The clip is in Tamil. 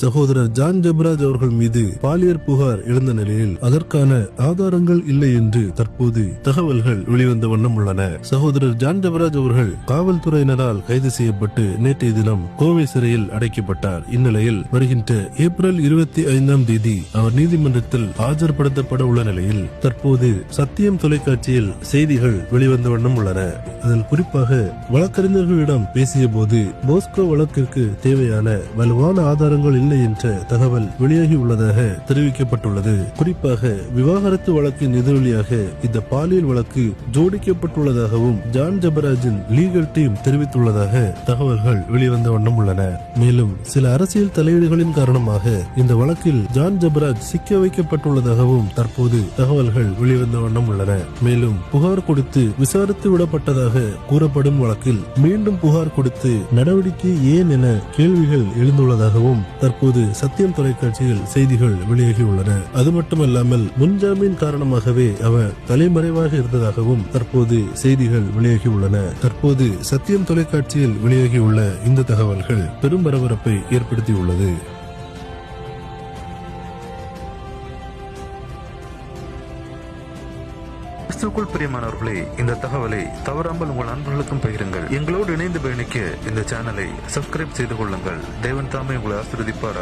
சகோதரர் ஜான் ஜெபராஜ் அவர்கள் மீது பாலியல் புகார் எழுந்த நிலையில் அதற்கான ஆதாரங்கள் இல்லை என்று தற்போது தகவல்கள் வெளிவந்த வண்ணம் உள்ளன. சகோதரர் ஜான் ஜெபராஜ் அவர்கள் காவல்துறையினரால் கைது செய்யப்பட்டு நேற்றைய தினம் கோவை சிறையில் அடைக்கப்பட்டார். இந்நிலையில் வருகின்ற ஏப்ரல் இருபத்தி ஐந்தாம் தேதி அவர் நீதிமன்றத்தில் ஆஜர்படுத்தப்பட உள்ள நிலையில் தற்போது சத்தியம் தொலைக்காட்சியில் செய்திகள் வெளிவந்த வண்ணம் உள்ளன. அதில் குறிப்பாக வழக்கறிஞர்களிடம் பேசிய போது போஸ்கோ வழக்கிற்கு தேவையான வலுவான ஆதாரங்கள் இல்லை இல்லை என்ற தகவல் வெளியாகியுள்ளதாக தெரிவிக்கப்பட்டுள்ளது. குறிப்பாக விவாகரத்து வழக்கின் எதிரொலியாக இந்த பாலியல் வழக்கு ஜோடிக்கப்பட்டுள்ளதாகவும் ஜான் ஜபராஜின் லீகல் டீம் தெரிவித்துள்ளதாக தகவல்கள் வெளிவந்த வண்ணம் உள்ளன. மேலும் சில அரசியல் தலையீடுகளின் காரணமாக இந்த வழக்கில் ஜான் ஜபராஜ் சிக்க வைக்கப்பட்டுள்ளதாகவும் தற்போது தகவல்கள் வெளிவந்த வண்ணம் உள்ளன. மேலும் புகார் கொடுத்து விசாரித்து விடப்பட்டதாக கூறப்படும் வழக்கில் மீண்டும் புகார் கொடுத்து நடவடிக்கை ஏன் என கேள்விகள் எழுந்துள்ளதாகவும் தற்போது தற்போது சத்தியம் தொலைக்காட்சியில் செய்திகள் வெளியாகியுள்ளன. அது மட்டுமல்லாமல் முன்ஜாமீன் காரணமாகவே அவர் தலைமறைவாக இருந்ததாகவும் தற்போது செய்திகள் வெளியாகியுள்ளன. தற்போது சத்தியம் தொலைக்காட்சியில் வெளியாகியுள்ள இந்த தகவல்கள் பெரும் பரபரப்பை ஏற்படுத்தியுள்ளது. கிறிஸ்துக்குள் பிரியமானவர்களே இந்த தகவலை தவறாமல் உங்கள் நண்பர்களுக்கும் பகிருங்கள். எங்களோடு இணைந்து பயணிக்க இந்த சேனலை சப்ஸ்கிரைப் செய்து கொள்ளுங்கள். தேவன் தாமே உங்களை ஆசிர்வதிப்பார்